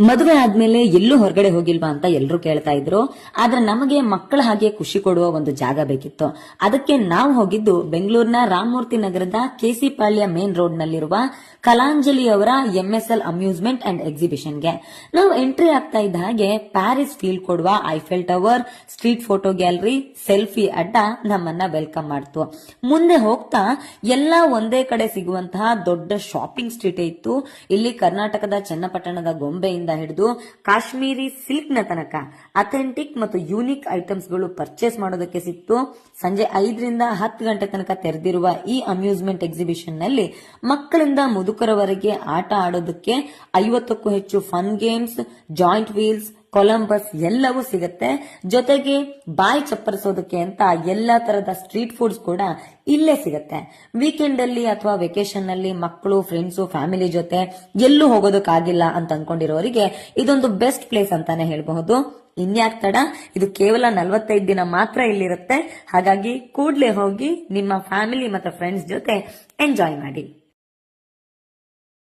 ಮದುವೆ ಆದ್ಮೇಲೆ ಎಲ್ಲೂ ಹೊರಗಡೆ ಹೋಗಿಲ್ವಾ ಅಂತ ಎಲ್ಲರೂ ಕೇಳ್ತಾ ಇದ್ರು. ಆದ್ರೆ ನಮಗೆ ಮಕ್ಕಳ ಹಾಗೆ ಖುಷಿ ಕೊಡುವ ಒಂದು ಜಾಗ ಬೇಕಿತ್ತು. ಅದಕ್ಕೆ ನಾವು ಹೋಗಿದ್ದು ಬೆಂಗಳೂರಿನ ರಾಮಮೂರ್ತಿ ನಗರದ ಕೆಸಿ ಪಾಳ್ಯ ಮೇನ್ ರೋಡ್ ನಲ್ಲಿರುವ ಕಲಾಂಜಲಿ ಅವರ ಎಂಎಸ್ಎಲ್ ಅಮ್ಯೂಸ್ಮೆಂಟ್ ಅಂಡ್ ಎಕ್ಸಿಬಿಷನ್ಗೆ. ನಾವು ಎಂಟ್ರಿ ಆಗ್ತಾ ಇದ್ದ ಹಾಗೆ ಪ್ಯಾರಿಸ್ ಫೀಲ್ ಕೊಡುವ Eiffel tower, street photo gallery, selfie ಅಡ್ಡ ನಮ್ಮನ್ನ ವೆಲ್ಕಮ್ ಮಾಡ್ತು. ಮುಂದೆ ಹೋಗ್ತಾ ಎಲ್ಲ ಒಂದೇ ಕಡೆ ಸಿಗುವಂತಹ ದೊಡ್ಡ ಶಾಪಿಂಗ್ ಸ್ಟ್ರೀಟ್ ಇತ್ತು. ಇಲ್ಲಿ ಕರ್ನಾಟಕದ ಚನ್ನಪಟ್ಟಣದ ಗೊಂಬೆಯಿಂದ ಹಿಡಿದು ಕಾಶ್ಮೀರಿ ಸಿಲ್ಕ್ನ ತನಕ ಅಥೆಂಟಿಕ್ ಮತ್ತು ಯೂನಿಕ್ ಐಟಮ್ಸ್ಗಳು ಪರ್ಚೇಸ್ ಮಾಡೋದಕ್ಕೆ ಸಿಕ್ತು. ಸಂಜೆ ಐದರಿಂದ ಹತ್ತು ಗಂಟೆ ತನಕ ತೆರೆದಿರುವ ಈ ಅಮ್ಯೂಸ್ಮೆಂಟ್ ಎಕ್ಸಿಬಿಷನ್ನಲ್ಲಿ ಮಕ್ಕಳಿಂದ ಮುದುಕರವರೆಗೆ ಆಟ ಆಡೋದಕ್ಕೆ ಐವತ್ತಕ್ಕೂ ಹೆಚ್ಚು fun games, giant wheels Columbus ಎಲ್ಲವೂ ಸಿಗುತ್ತೆ. ಜೊತೆಗೆ ಬಾಯಿ ಚಪ್ಪರಿಸೋದಕ್ಕೆ ಅಂತ ಎಲ್ಲಾ ತರದ ಸ್ಟ್ರೀಟ್ ಫುಡ್ಸ್ ಕೂಡ ಇಲ್ಲೇ ಸಿಗುತ್ತೆ. ವೀಕೆಂಡ್ ಅಲ್ಲಿ ಅಥವಾ ವೆಕೇಶನ್ ಅಲ್ಲಿ ಮಕ್ಕಳು, ಫ್ರೆಂಡ್ಸ್, ಫ್ಯಾಮಿಲಿ ಜೊತೆ ಎಲ್ಲೂ ಹೋಗೋದಕ್ಕಾಗಿಲ್ಲ ಅಂತ ಅನ್ಕೊಂಡಿರೋರಿಗೆ ಇದೊಂದು ಬೆಸ್ಟ್ ಪ್ಲೇಸ್ ಅಂತಾನೆ ಹೇಳಬಹುದು. ಇನ್ಯಾಕ್ ತಡ? ಇದು ಕೇವಲ ನಲವತ್ತೈದು ದಿನ ಮಾತ್ರ ಇಲ್ಲಿರುತ್ತೆ. ಹಾಗಾಗಿ ಕೂಡ್ಲೆ ಹೋಗಿ ನಿಮ್ಮ ಫ್ಯಾಮಿಲಿ ಮತ್ತು ಫ್ರೆಂಡ್ಸ್ ಜೊತೆ ಎಂಜಾಯ್ ಮಾಡಿ.